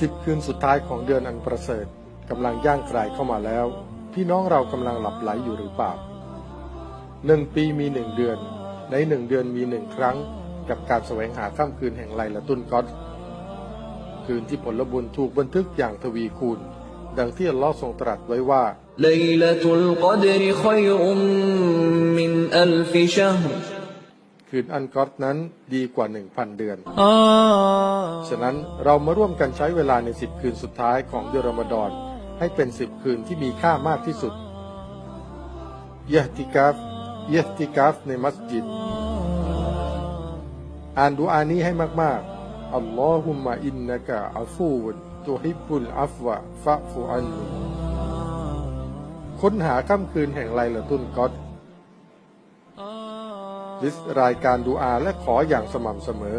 สิบคืนสุดท้ายของเดือนอันประเสริฐกำลังย่างกลายเข้ามาแล้ว พี่น้องเรากำลังหลับไหลอยู่หรือเปล่าหนึ่งปีมีหนึ่งเดือน ในหนึ่งเดือนมีหนึ่งครั้ง กับการแสวงหาค่ำคืนแห่งไลละตุนกอตคืนที่ผลบุญถูกบันทึกอย่างทวีคูณ ดังที่อัลลอฮ์ทรงตรัสไว้ว่าไลละตุลกอดรคอยรุมมิน นกอดนั้นดีกว่าหนึ่งพันเดือน ฉะนั้นเรามาร่วมกันใช้เวลาในสิบคืนสุดท้ายของเดือนรอมฎอนให้เป็นสิบคืนที่มีค่ามากที่สุดยะติกาฟยะติกาฟในมัสยิด อ่านดูอานี้ให้มาก ๆ อัลลอฮุมะอินนะกะอัฟูวตุฮิบุลอัฟวะฟะฟุอันนีค้นหาค่ำคืนแห่งไลละตุนกอด ลิสต์รายการดูอาและขออย่างสม่ำเสมอ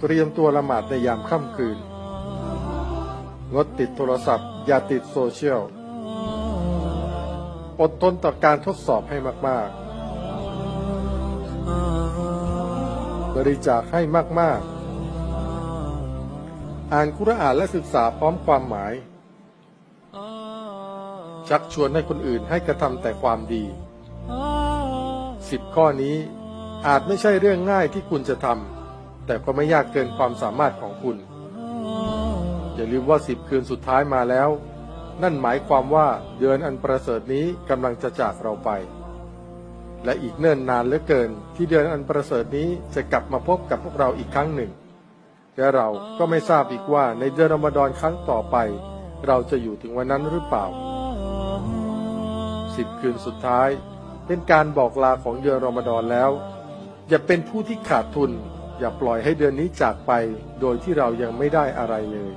เตรียมตัวละหมาดในยามค่ำคืน งดติดโทรศัพท์ อย่าติดโซเชียล อดทนต่อการทดสอบให้มาก ๆ บริจาคให้มาก ๆ อ่านคุรอานและศึกษาพร้อมความหมาย ชักชวนให้คนอื่นให้กระทำแต่ความดี สิบข้อนี้อาจไม่ใช่เรื่องง่ายที่คุณจะทำแต่ก็ไม่ยากเกินความสามารถของคุณ อย่าลืมว่าสิบคืนสุดท้ายมาแล้ว นั่นหมายความว่าเดือนอันประเสริฐนี้กำลังจะจากเราไป และอีกเนิ่นนานเหลือเกินที่เดือนอันประเสริฐนี้จะกลับมาพบกับพวกเราอีกครั้งหนึ่ง และเราก็ไม่ทราบอีกว่าในเดือนรอมฎอนครั้งต่อไป เราจะอยู่ถึงวันนั้นหรือเปล่าสิบคืนสุดท้าย เป็นการบอกลาของเดือนรอมฎอนแล้ว อย่าเป็นผู้ที่ขาดทุน อย่าปล่อยให้เดือนนี้จากไป โดยที่เรายังไม่ได้อะไรเลย